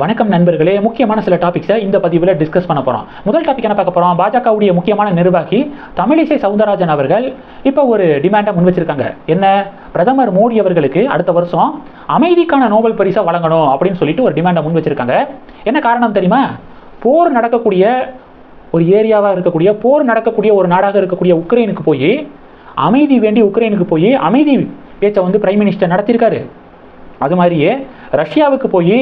வணக்கம் நண்பர்களே. முக்கியமான சில டாபிக்ஸை இந்த பதிவில் டிஸ்கஸ் பண்ண போகிறோம் முதல் டாபிக் என்ன பார்க்க போகிறோம் பாஜகவுடைய முக்கியமான நிர்வாகி தமிழிசை சவுந்தரராஜன் அவர்கள் இப்போ ஒரு டிமாண்டை முன் வச்சிருக்காங்க என்ன? பிரதமர் மோடி அவர்களுக்கு அடுத்த வருஷம் அமைதிக்கான நோபல் பரிசை வழங்கணும் அப்படின்னு சொல்லிட்டு ஒரு டிமாண்டை முன் வச்சிருக்காங்க என்ன காரணம் தெரியுமா? போர் நடக்கக்கூடிய ஒரு ஏரியாவாக இருக்கக்கூடிய போர் நடக்கக்கூடிய ஒரு நாடாக இருக்கக்கூடிய உக்ரைனுக்கு போய் அமைதி வேண்டி உக்ரைனுக்கு போய் அமைதி பேச்சை வந்து பிரைம் மினிஸ்டர் நடத்தியிருக்காரு அது மாதிரியே ரஷ்யாவுக்கு போய்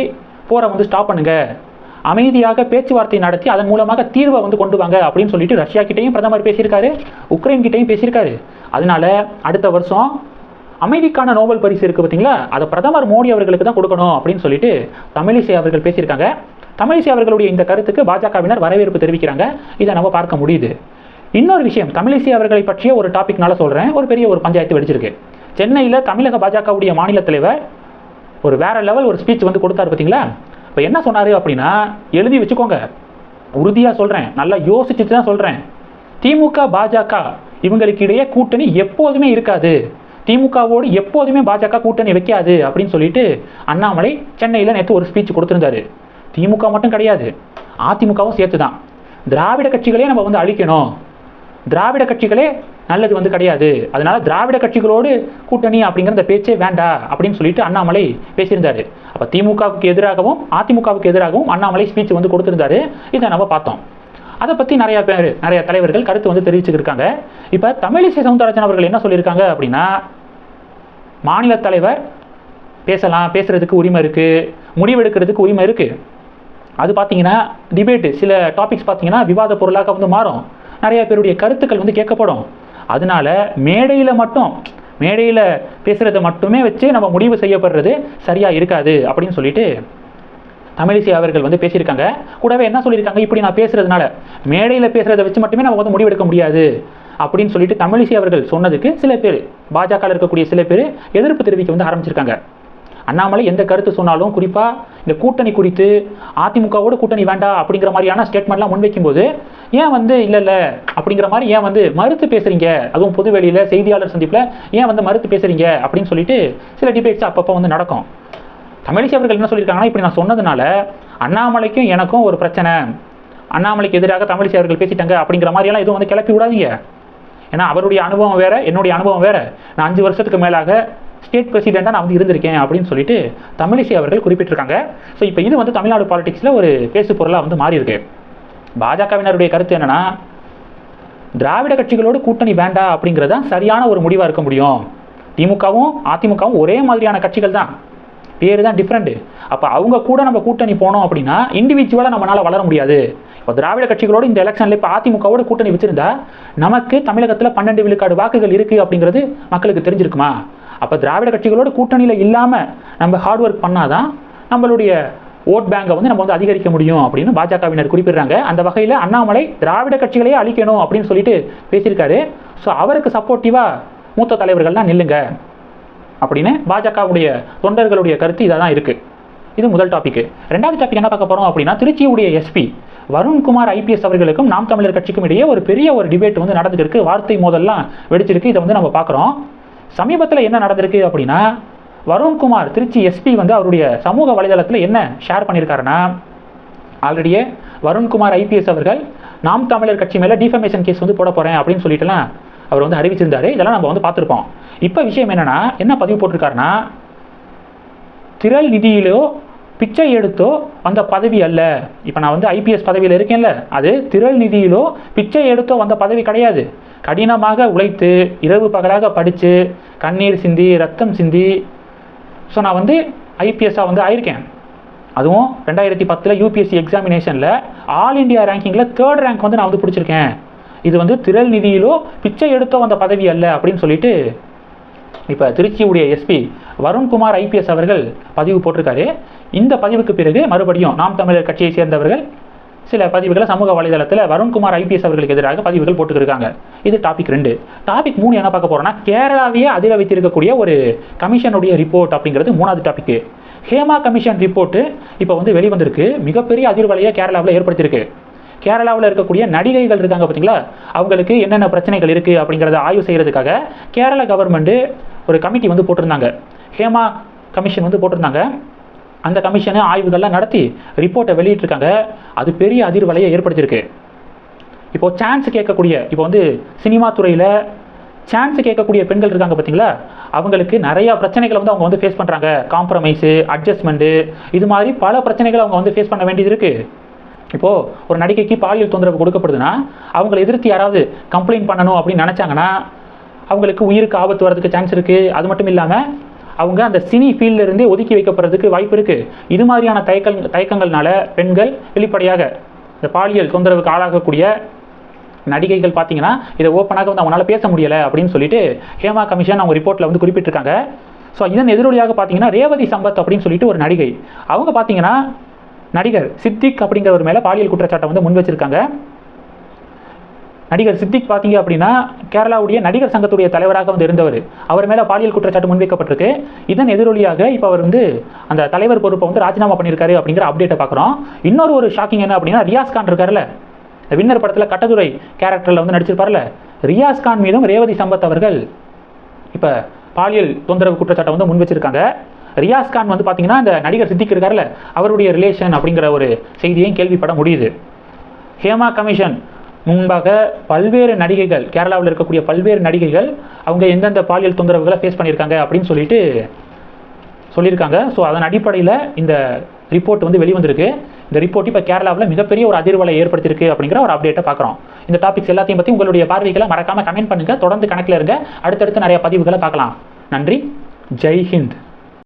போரை வந்து ஸ்டாப் பண்ணுங்க. அமைதியாக பேச்சுவார்த்தை நடத்தி அதன் மூலமாக தீர்வை வந்து கொண்டு வாங்க அப்படின்னு சொல்லிட்டு ரஷ்யா கிட்டேயும் பிரதமர் பேசியிருக்காரு உக்ரைன் கிட்டேயும் பேசியிருக்காரு. அதனால அடுத்த வருஷம் அமைதிக்கான நோபல் பரிசு இருக்குது பார்த்தீங்களா அதை பிரதமர் மோடி அவர்களுக்கு தான் கொடுக்கணும் அப்படின்னு சொல்லிட்டு தமிழிசை அவர்கள் பேசியிருக்காங்க. தமிழிசை அவர்களுடைய இந்த கருத்துக்கு பாஜகவினர் வரவேற்பு தெரிவிக்கிறாங்க. இதை நம்ம பார்க்க முடியுது. இன்னொரு விஷயம் தமிழிசை அவர்களை பற்றிய ஒரு டாபிக்னால சொல்கிறேன் ஒரு பெரிய ஒரு பஞ்சாயத்து வெடிச்சிருக்கு. சென்னையில் தமிழக பாஜகவுடைய மாநில தலைவர் ஒரு வேற லெவல் ஒரு ஸ்பீச் வந்து கொடுத்தாரு பார்த்தீங்களா? இப்போ என்ன சொன்னார் அப்படின்னா எழுதி வச்சுக்கோங்க. உறுதியாக சொல்கிறேன் நல்லா யோசிச்சுட்டு தான் சொல்கிறேன் திமுக பாஜக இவங்களுக்கு இடையே கூட்டணி எப்போதுமே இருக்காது. திமுகவோடு எப்போதுமே பாஜக கூட்டணி வைக்காது அப்படின்னு சொல்லிட்டு அண்ணாமலை சென்னையில் நேற்று ஒரு ஸ்பீச் கொடுத்துருந்தாரு. திமுக மட்டும் கிடையாது. அதிமுகவும் சேர்த்து தான் திராவிட கட்சிகளே நம்ம வந்து அழிக்கணும். திராவிட கட்சிகளே நல்லது வந்து கிடையாது. அதனால திராவிட கட்சிகளோடு கூட்டணி அப்படிங்கிற அந்த பேச்சே வேண்டாம் அப்படின்னு சொல்லிட்டு அண்ணாமலை பேசியிருந்தாரு. அப்போ திமுகவுக்கு எதிராகவும் அதிமுகவுக்கு எதிராகவும் அண்ணாமலை ஸ்பீச் வந்து கொடுத்துருந்தாரு. இதை நம்ம பார்த்தோம். அதை பற்றி நிறைய பேர் நிறைய தலைவர்கள் கருத்து வந்து தெரிவிச்சுருக்காங்க இப்போ தமிழிசை சவுந்தரராஜன் அவர்கள் என்ன சொல்லியிருக்காங்க அப்படின்னா மாநில தலைவர் பேசலாம் பேசுறதுக்கு உரிமை இருக்குது முடிவெடுக்கிறதுக்கு உரிமை இருக்குது அது பார்த்தீங்கன்னா டிபேட்டு சில டாபிக்ஸ் பார்த்தீங்கன்னா விவாத பொருளாக வந்து மாறும். நிறைய பேருடைய கருத்துக்கள் வந்து கேட்கப்படும். அதனால மேடையில் மட்டும் மேடையில் பேசுகிறத மட்டுமே வச்சு நம்ம முடிவு செய்யப்படுறது சரியாக இருக்காது அப்படின்னு சொல்லிட்டு தமிழிசை அவர்கள் வந்து பேசியிருக்காங்க. கூடவே என்ன சொல்லியிருக்காங்க? இப்படி நான் பேசுறதுனால மேடையில் பேசுகிறத வச்சு மட்டுமே நம்ம வந்து முடிவெடுக்க முடியாது அப்படின்னு சொல்லிட்டு தமிழிசை அவர்கள் சொன்னதுக்கு சில பேர் பாஜகவில் இருக்கக்கூடிய சில பேர் எதிர்ப்பு தெரிவிக்க வந்து ஆரம்பிச்சிருக்காங்க. அண்ணாமலை எந்த கருத்து சொன்னாலும் குறிப்பாக இந்த கூட்டணி குறித்து அதிமுகவோட கூட்டணி வேண்டாம் அப்படிங்கிற மாதிரியான ஸ்டேட்மெண்ட்லாம் முன்வைக்கும்போது ஏன் வந்து இல்லை இல்லை அப்படிங்கிற மாதிரி ஏன் வந்து மறுத்து பேசுறீங்க? அதுவும் பொது வெளியில் செய்தியாளர் சந்திப்பில் ஏன் வந்து மறுத்து பேசுறீங்க? அப்படின்னு சொல்லிட்டு சில டிபேட்ஸ் அப்பப்போ வந்து நடக்கும். தமிழிசை அவர்கள் என்ன சொல்லியிருக்காங்கன்னா இப்படி நான் சொன்னதுனால அண்ணாமலைக்கும் எனக்கும் ஒரு பிரச்சனை. அண்ணாமலைக்கு எதிராக தமிழிசை அவர்கள் பேசிட்டாங்க அப்படிங்கிற மாதிரியெல்லாம் எதுவும் வந்து கிளப்பி விடாதீங்க. ஏன்னா அவருடைய அனுபவம் வேறு என்னுடைய அனுபவம் வேறு. நான் அஞ்சு வருஷத்துக்கு மேலாக ஸ்டேட் பிரசிடெண்ட்டாக நான் வந்து இருந்திருக்கேன் அப்படின்னு சொல்லிட்டு தமிழிசை அவர்கள் குறிப்பிட்டிருக்காங்க. ஸோ இப்போ இது வந்து தமிழ்நாடு பாலிடிக்ஸில் ஒரு பேசு பொருளாக வந்து மாறி இருக்கு பாஜகவினருடைய கருத்து என்னன்னா திராவிட கட்சிகளோடு கூட்டணி வேண்டாம் அப்படிங்கிறது தான் சரியான ஒரு முடிவாக இருக்க முடியும். திமுகவும் அதிமுகவும் ஒரே மாதிரியான கட்சிகள் தான். பேர் தான் டிஃப்ரெண்ட்டு அப்போ அவங்க கூட நம்ம கூட்டணி போனோம் அப்படின்னா இண்டிவிஜுவலாக நம்மளால் வளர முடியாது. இப்போ திராவிட கட்சிகளோடு இந்த எலெக்ஷனில் இப்போ அதிமுகவோட கூட்டணி வச்சுருந்தா நமக்கு தமிழகத்தில் பன்னெண்டு விழுக்காடு வாக்குகள் இருக்குது அப்படிங்கிறது மக்களுக்கு தெரிஞ்சிருக்குமா? அப்போ திராவிட கட்சிகளோட கூட்டணியில் இல்லாமல் நம்ம ஹார்ட் ஒர்க் பண்ணாதான் நம்மளுடைய ஓட் பேங்கை வந்து நம்ம வந்து அதிகரிக்க முடியும் அப்படின்னு பாஜகவினர் குறிப்பிடுறாங்க. அந்த வகையில் அண்ணாமலை திராவிட கட்சிகளையே அழிக்கணும் அப்படின்னு சொல்லிட்டு பேசியிருக்காரு. ஸோ அவருக்கு சப்போர்ட்டிவாக மூத்த தலைவர்கள்லாம் நில்லுங்க அப்படின்னு பாஜகவுடைய தொண்டர்களுடைய கருத்து இதாக தான் இருக்குது இது முதல் டாபிக் ரெண்டாவது டாபிக் என்ன பார்க்க போகிறோம் அப்படின்னா திருச்சியுடைய எஸ்பி வருண்குமார் ஐபிஎஸ் அவர்களுக்கும் நாம் தமிழர் கட்சிக்கும் இடையே ஒரு பெரிய ஒரு டிபேட் வந்து நடந்துருக்கு வார்த்தை மோதல்லாம் வெடிச்சிருக்கு. இதை வந்து நம்ம பார்க்குறோம். சமீபத்தில் என்ன நடந்திருக்கு அப்படின்னா வருண்குமார் திருச்சி எஸ்பி வந்து அவருடைய சமூக வலைதளத்தில் என்ன ஷேர் பண்ணியிருக்காருன்னா ஆல்ரெடியே வருண்குமார் ஐபிஎஸ் அவர்கள் நாம் தமிழர் கட்சி மேலே டிஃபமேஷன் கேஸ் வந்து போட போகிறேன் அப்படின்னு சொல்லிட்டுலாம் அவர் வந்து அறிவிச்சிருந்தாரு. இதெல்லாம் நம்ம வந்து பார்த்துருப்போம். இப்போ விஷயம் என்னென்னா என்ன பதிவு போட்டிருக்காருன்னா திரள் நிதியிலோ பிச்சை எடுத்தோ வந்த பதவி அல்ல. இப்போ நான் வந்து ஐபிஎஸ் பதவியில் இருக்கேன்ல அது திரள் நிதியிலோ பிச்சை எடுத்தோ வந்த பதவி கிடையாது. கடினமாக உழைத்து இரவு பகலாக படித்து கண்ணீர் சிந்தி ரத்தம் சிந்தி ஸோ நான் வந்து ஐபிஎஸ்ஸாக வந்து ஆயிருக்கேன். அதுவும் ரெண்டாயிரத்தி பத்தில் யூபிஎஸ்சி எக்ஸாமினேஷனில் ஆல் இண்டியா ரேங்கிங்கில் தேர்ட் ரேங்க் வந்து நான் வந்து பிடிச்சிருக்கேன். இது வந்து திரள் நிதியிலோ பிச்சை எடுத்தோ வந்த பதவி அல்ல அப்படின்னு சொல்லிட்டு இப்போ திருச்சியுடைய எஸ்பி வருண்குமார் ஐபிஎஸ் அவர்கள் பதிவு போட்டிருக்காரு. இந்த பதிவுக்கு பிறகு மறுபடியும் நாம் தமிழர் கட்சியை சேர்ந்தவர்கள் சில பதிவுகளை சமூக வலைதளத்தில் வருண்குமார் ஐபிஎஸ் அவர்களுக்கு எதிராக பதிவுகள் போட்டுக்கிருக்காங்க. இது டாபிக் ரெண்டு. டாபிக் மூணு என்ன பார்க்க போறோம்னா கேரளாவையே அதிர வைத்திருக்கக்கூடிய ஒரு கமிஷனுடைய ரிப்போர்ட் அப்படிங்கிறது மூணாவது டாபிக் ஹேமா கமிஷன் ரிப்போர்ட்டு இப்போ வந்து வெளிவந்திருக்கு. மிகப்பெரிய அதிர்வலையை கேரளாவில் ஏற்படுத்தியிருக்கு. கேரளாவில் இருக்கக்கூடிய நடிகைகள் இருக்காங்க பார்த்தீங்களா அவங்களுக்கு என்னென்ன பிரச்சனைகள் இருக்குது அப்படிங்கிறத ஆய்வு செய்கிறதுக்காக கேரளா கவர்மெண்ட்டு ஒரு கமிட்டி வந்து போட்டிருந்தாங்க. ஹேமா கமிஷன் வந்து போட்டிருந்தாங்க. அந்த கமிஷனு ஆய்வுகள்லாம் நடத்தி ரிப்போர்ட்டை வெளியிட்டிருக்காங்க. அது பெரிய அதிர்வலையை ஏற்படுத்தியிருக்கு. இப்போது சான்ஸ் கேட்கக்கூடிய இப்போ வந்து சினிமா துறையில் சான்ஸ் கேட்கக்கூடிய பெண்கள் இருக்காங்க பார்த்தீங்களா? அவங்களுக்கு நிறையா பிரச்சனைகளை வந்து அவங்க வந்து ஃபேஸ் பண்ணுறாங்க காம்ப்ரமைஸு அட்ஜஸ்ட்மெண்ட்டு இது மாதிரி பல பிரச்சனைகளை அவங்க வந்து ஃபேஸ் பண்ண வேண்டியது இருக்குது இப்போது ஒரு நடிகைக்கு பாலியல் தொந்தரவு கொடுக்கப்படுதுன்னா அவங்களை எதிர்த்து யாராவது கம்ப்ளைண்ட் பண்ணணும் அப்படின்னு நினச்சாங்கன்னா அவங்களுக்கு உயிருக்கு ஆபத்து வரதுக்கு சான்ஸ் இருக்குது அது மட்டும் இல்லாமல் அவங்க அந்த சினி ஃபீல்ட்ல இருந்தே ஒதுக்கி வைக்கப்படுறதுக்கு வாய்ப்பு இருக்குது இது மாதிரியான தயக்கல் தயக்கங்கள்னால பெண்கள் வெளிப்படையாக இந்த பாலியல் தொந்தரவுக்கு ஆளாகக்கூடிய நடிகைகள் பார்த்தீங்கன்னா இதை ஓப்பனாக வந்து அவங்களால பேச முடியலை அப்படின்னு சொல்லிட்டு ஹேமா கமிஷன் அவங்க ரிப்போர்ட்டில் வந்து குறிப்பிட்டிருக்காங்க. ஸோ இதன் எதிரொலியாக பார்த்தீங்கன்னா ரேவதி சம்பத் அப்படின்னு சொல்லிட்டு ஒரு நடிகை. அவங்க பார்த்தீங்கன்னா நடிகர் சித்திக் அப்படிங்கிறவர் மேலே பாலியல் குற்றச்சாட்டை வந்து முன் வச்சிருக்காங்க. நடிகர் சித்திக் பார்த்தீங்க அப்படின்னா கேரளாவுடைய நடிகர் சங்கத்துடைய தலைவராக வந்து இருந்தவர். அவர் மேலே பாலியல் குற்றச்சாட்டு முன்வைக்கப்பட்டிருக்கு. இதன் எதிரொலியாக இப்போ அவர் வந்து அந்த தலைவர் பொறுப்பை வந்து ராஜினாமா பண்ணியிருக்காரு அப்படிங்கிற அப்டேட்டை பார்க்குறோம் இன்னொரு ஒரு ஷாக்கிங் என்ன அப்படின்னா ரியாஸ் கான் இருக்கார்ல இந்த வின்னர் படத்தில் கட்டதுரை கேரக்டரில் வந்து நடிச்சிருப்பார்ல ரியாஸ் கான் மீதும் ரேவதி சம்பத் அவர்கள் இப்போ பாலியல் தொந்தரவு குற்றச்சாட்டை வந்து முன் வச்சிருக்காங்க ரியாஸ் கான் வந்து பார்த்தீங்கன்னா இந்த நடிகர் சித்திக் இருக்கார்ல அவருடைய ரிலேஷன் அப்படிங்கிற ஒரு செய்தியையும் கேள்விப்பட முடியுது. ஹேமா கமிஷன் முன்பாக பல்வேறு நடிகைகள் கேரளாவில் இருக்கக்கூடிய பல்வேறு நடிகைகள் அவங்க எந்தெந்த பாலியல் தொந்தரவுகளை ஃபேஸ் பண்ணியிருக்காங்க அப்படின்னு சொல்லிட்டு சொல்லியிருக்காங்க. ஸோ அதன் அடிப்படையில் இந்த ரிப்போர்ட் வந்து வெளிவந்திருக்கு. இந்த ரிப்போர்ட் இப்போ கேரளாவில் மிகப்பெரிய ஒரு அதிர்வலை ஏற்படுத்தியிருக்கு அப்படிங்கிற ஒரு அப்டேட்டை பார்க்குறோம். இந்த டாபிக்ஸ் எல்லாத்தையும் பற்றி உங்களுடைய பார்வைகளை மறக்காமல் கமெண்ட் பண்ணுங்கள் தொடர்ந்து கணக்கில் இருங்க. அடுத்தடுத்து நிறைய பதிவுகளை பார்க்கலாம். நன்றி. ஜெய் ஹிந்த்.